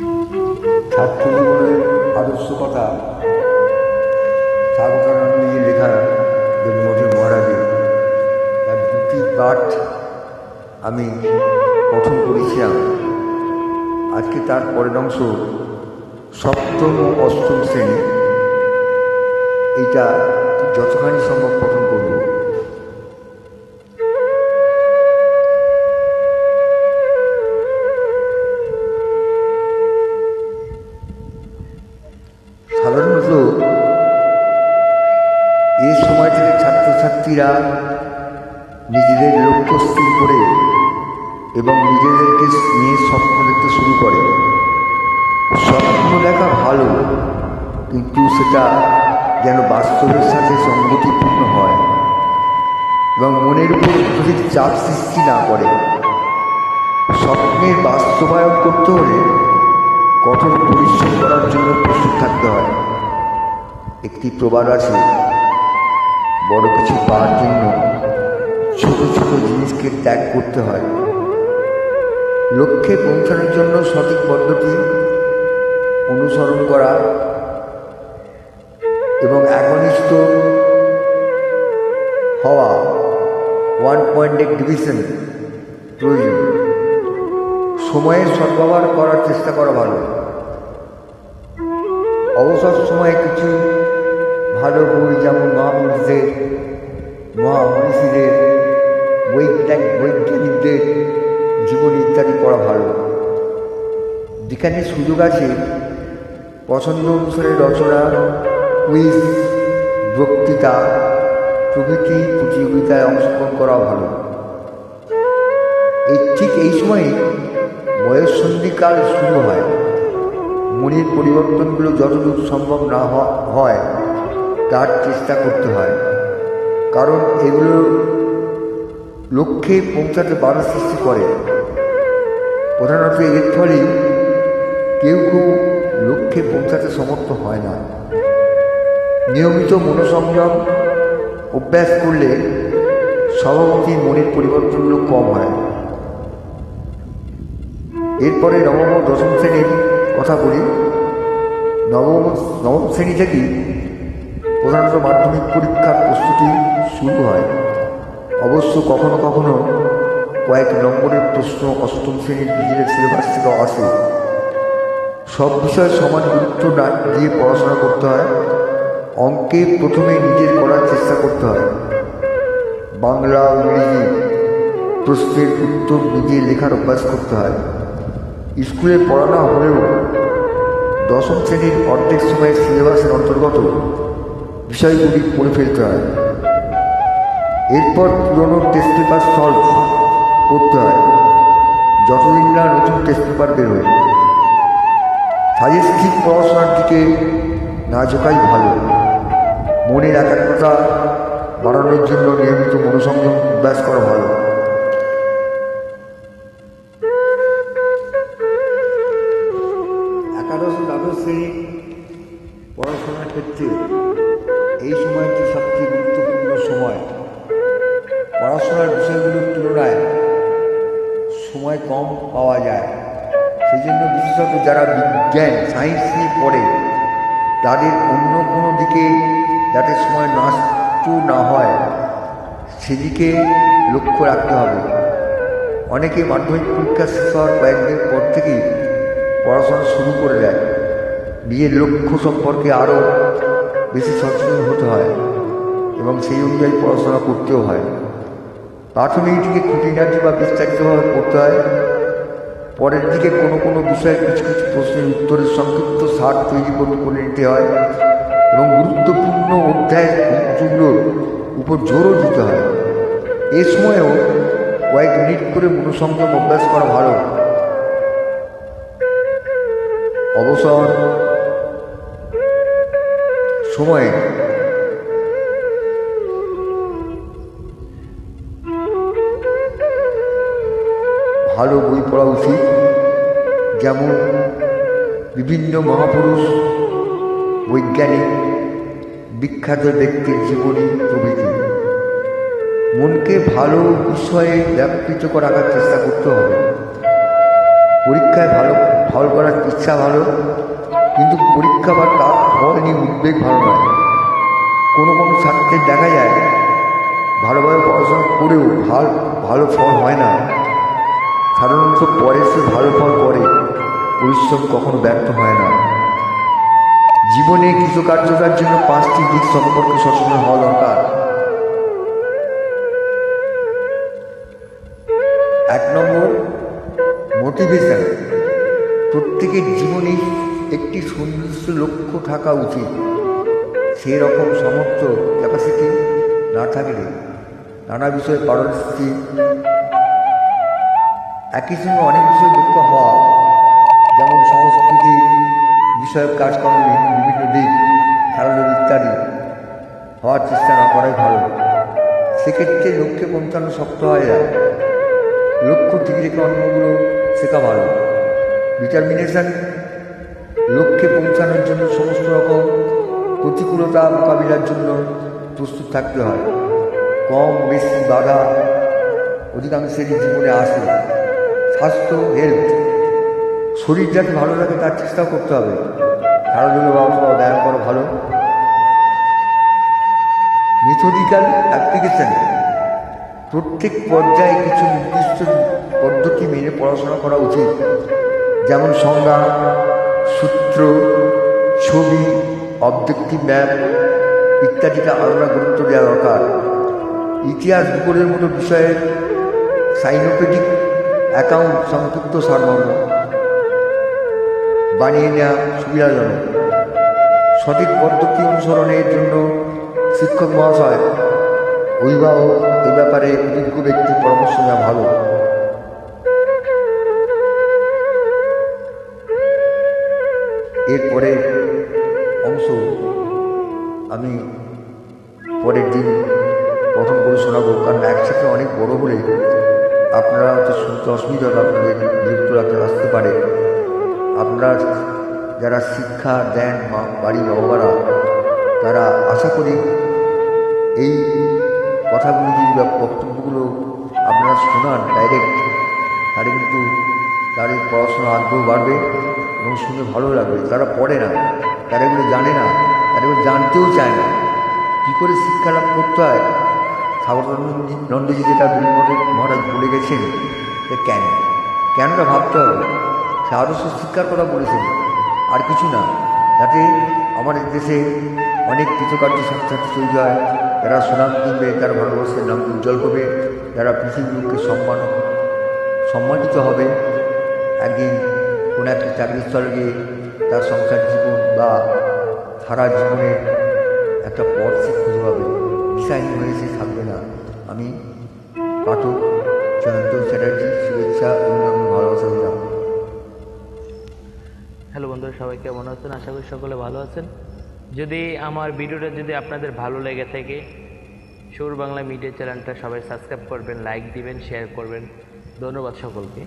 ছাত্র জীবনের আদর্শ কথা স্বাগতানন্দজি লেখা দেবমঠের মহারাজের তার দুটি পাঠ আমি পঠন করেছিলাম আজকে তার পরের অংশ সপ্তম অষ্টম শ্রেণি। এইটা যতখানি সম্ভব পঠন করব ছাত্রছাত্রীরা নিজেদের লক্ষ্য স্থির করে এবং নিজেদেরকে নিয়ে স্বপ্ন দেখতে শুরু করে। স্বপ্ন দেখা ভালো, কিন্তু সেটা যেন বাস্তবের সাথে সঙ্গতিপূর্ণ হয় এবং মনের উপর অধিক চাপ সৃষ্টি না করে। স্বপ্নের বাস্তবায়ন করতে হলে কঠোর পরিশ্রম করার জন্য প্রস্তুত থাকতে হয়। একটি প্রবাদ আছে বড় কিছু পাওয়ার জন্য ছোট ছোট জিনিসকে ত্যাগ করতে হয়। লক্ষ্যে পৌঁছানোর জন্য সঠিক পদ্ধতি অনুসরণ করা এবং একনিষ্ঠ হওয়া ওয়ান পয়েন্টেড ডিভিশন প্রয়োজন। সময়ের সদ্ব্যবহার করার চেষ্টা করা ভালো। অবসর সময়ে কিছু ভালো বই যেমন মহাপুরুষদের মহামনীষীদের বৈজ্ঞানিক বৈজ্ঞানিকদের জীবন ইত্যাদি পড়া ভালো। যেখানে সুযোগ আছে, পছন্দ অনুসারে রচনা, কুইজ, বক্তৃতা, প্রভৃতি প্রতিযোগিতায় অংশগ্রহণ করাও ভালো। এই ঠিক এই সময়ই বয়ঃসন্ধিকাল শুরু হয়। মনের পরিবর্তনগুলো যতদূর সম্ভব না হয়। তার চেষ্টা করতে হয়। কারণ এগুলো লক্ষ্যে পৌঁছাতে বাধা সৃষ্টি করে। প্রধানত এর ফলেই কেউ কেউ লক্ষ্যে পৌঁছাতে সমর্থ হয় না। নিয়মিত মনোসংযম অভ্যাস করলে স্বভাবতই মনের পরিবর্তনগুলো কম হয়। এরপরে নবম দশম শ্রেণির কথা বলি। নবম নবম শ্রেণি থেকেই প্রধানত মাধ্যমিক পরীক্ষার প্রস্তুতি শুরু হয়। অবশ্য কখনো কখনো কয়েক নম্বরের প্রশ্ন অষ্টম শ্রেণির নিজের সিলেবাস থেকে আসে। সব বিষয়ে সমান গুরুত্ব না দিয়ে পড়াশোনা করতে হয়। অঙ্কে প্রথমে নিজের করার চেষ্টা করতে হয়। বাংলা ইংরেজি প্রশ্নের উত্তর নিজে লেখার অভ্যাস করতে হয়। স্কুলে পড়ানো হলেও দশম শ্রেণির অর্ধেক সময় সিলেবাসের অন্তর্গত বিষয়গুলি পড়ে ফেলতে হয়। এরপর পুরনো টেস্ট পেপার সলভ করতে হয়। যতদিন না নতুন টেস্ট পেপার বেরোয় সাজেস্টিভ পড়াশোনার দিকে না ঝোঁকাই ভালো। মনের একাগ্রতা বাড়ানোর জন্য নিয়মিত মনোসংযোগ অভ্যাস করা ভালো। সময় কম পাওয়া যায়। সেই জন্য বিশেষত যারা বিজ্ঞান সায়েন্স নিয়ে পড়ে, তাদের অন্য কোনো দিকে যাতে সময় নষ্ট না হয়, সেদিকে লক্ষ্য রাখতে হবে। অনেকে মাধ্যমিক পরীক্ষা শেষ হওয়ার কয়েকদিন পর থেকেই পড়াশোনা শুরু করে দেয়। নিজের লক্ষ্য সম্পর্কে আরও বেশি সচেতন হতে হয় এবং সেই অনুযায়ী পড়াশোনা করতেও হয়। দিকে খুঁটিনাটি বা বিস্তারিতভাবে পড়তে হয়। পরের দিকে কোনো কোনো বিষয়ে কিছু কিছু প্রশ্নের উত্তরের সংক্ষিপ্ত সার তৈরি করে নিতে হয় এবং গুরুত্বপূর্ণ অধ্যায়ের অংশগুলোর উপর জোরও দিতে হয়। এ সময়েও কয়েক মিনিট করে মনোসংযম অভ্যাস করা ভালো। অবসর। সময়ে ভালো বই পড়া উচিত। যেমন বিভিন্ন মহাপুরুষ, বৈজ্ঞানিক, বিখ্যাত ব্যক্তির জীবনী প্রভৃতি। মনকে ভালো বিষয়ে ব্যাপৃত রাখার চেষ্টা করতে হবে। পরীক্ষায় ভালো, ফল করার ইচ্ছা ভালো, কিন্তু পরীক্ষা বা তার ফল নিয়ে উদ্বেগ ভালো নয়। কোনো কোনো ছাত্রের দেখা যায়, ভালোভাবে পড়াশোনা করেও ভালো, ভালো ফল হয় না। সাধারণত পরে সে ভালো ফল করে পরিশ্রম কখনো ব্যর্থ হয় না। জীবনে কৃতকার্যতার জন্য পাঁচটি দিক সম্পর্কে সচেতন হওয়া দরকার। এক নম্বর মোটিভেশন প্রত্যেকের জীবনে একটি সুনির্দিষ্ট লক্ষ্য থাকা উচিত। সেই রকম সামর্থ্য ক্যাপাসিটি না থাকলে নানা বিষয়ে পারদর্শী একই সঙ্গে অনেক বিষয়ে দক্ষ হওয়া, যেমন সংস্কৃতি বিষয়ক কাজকর্ম, বিভিন্ন দিক খেলাধুলা ইত্যাদি হওয়ার চেষ্টা না করাই ভালো। সেক্ষেত্রে লক্ষ্যে পৌঁছানো শক্ত হয়ে যায়। লক্ষ্য ঠিক রেখে অন্যগুলো শেখা ভালো। ডিটারমিনেশন লক্ষ্যে পৌঁছানোর জন্য সমস্ত রকম প্রতিকূলতা মোকাবিলার জন্য প্রস্তুত থাকতে হয়। কম, বেশি বাধা অধিকাংশেরই জীবনে আসে। স্বাস্থ্য হেলথ শরীর যাতে ভালো থাকে, তার চেষ্টাও করতে হবে। খেলাধুলো বা অথবা ব্যায়াম করা ভালো। মেথডিক্যাল অ্যাপ্লিকেশন প্রত্যেক পর্যায়ে কিছু নির্দিষ্ট পদ্ধতি মেনে পড়াশোনা করা উচিত। যেমন সংজ্ঞা, সূত্র, ছবি অবজেক্টিভ ম্যাপ ইত্যাদিকে আলাদা গুরুত্ব দেওয়া দরকার। ইতিহাস ভূগোলের মতো বিষয়ে সাইনোপেডিক অ্যাকাউন্ট সংযুক্ত সারমর্ম। বানিয়ে নেওয়া সুবিধাজনক। সঠিক পদ্ধতি অনুসরণের জন্য শিক্ষক মহাশয়, অভিভাবক এ ব্যাপারে অভিজ্ঞ ব্যক্তির পরামর্শ নেওয়া ভালো। এরপরে অংশ আমি পরের দিন প্রথম করে শোনাবো, কারণ একসাথে অনেক বড় বলে আপনারা হয়তো শুনতে অসুবিধা হবে আপনাদের রাখতে আসতে পারে। আপনারা যারা শিক্ষা দেন মা, বাড়ির বাবারা, তারা আশা করি এই কথাগুলো যদি বা বক্তব্যগুলো আপনারা শোনান ডাইরেক্ট তাহলে কিন্তু তাদের পড়াশোনা আগ্রহ বাড়বে এবং শুনে ভালো লাগবে। তারা পড়ে না, তারা এগুলো জানে না, তারা এগুলো জানতেও চায় না। কী করে শিক্ষা লাভ করতে হয়? সাগরানন্দজি নন্দজি যেটা মহারাজ গেছেন যে কেন? কেনটা ভাবতে হবে? সে আদর্শ শিক্ষার কথা বলেছেন আর কিছু না, যাতে আমাদের দেশে অনেক কৃতকার্য ছাত্রছাত্রী তৈরি হয়। যারা সুনাম কিনবে তারা ভারতবর্ষের নাম উজ্জ্বল করবে, যারা পৃথিবীর লোককে সম্মান, সম্মানিত হবে, একদিন কোনো একটা চাকরির স্থলে গিয়ে তার সংসার জীবন বা সারা জীবনের একটা পথ সে খুঁজে পাবে। হয়ে সে থাকবে না। আমি পাঠক চ্যাটার্জি চিকিৎসা ভালো সুবিধা হ্যালো বন্ধুরা, সবাই কেমন আছেন? আশা করি সকলে ভালো আছেন। যদি আমার ভিডিওটা যদি আপনাদের ভালো লেগে থাকে, সৌর বাংলা মিডিয়া চ্যানেলটা সবাই সাবস্ক্রাইব করবেন, লাইক দিবেন, শেয়ার করবেন। ধন্যবাদ সকলকে।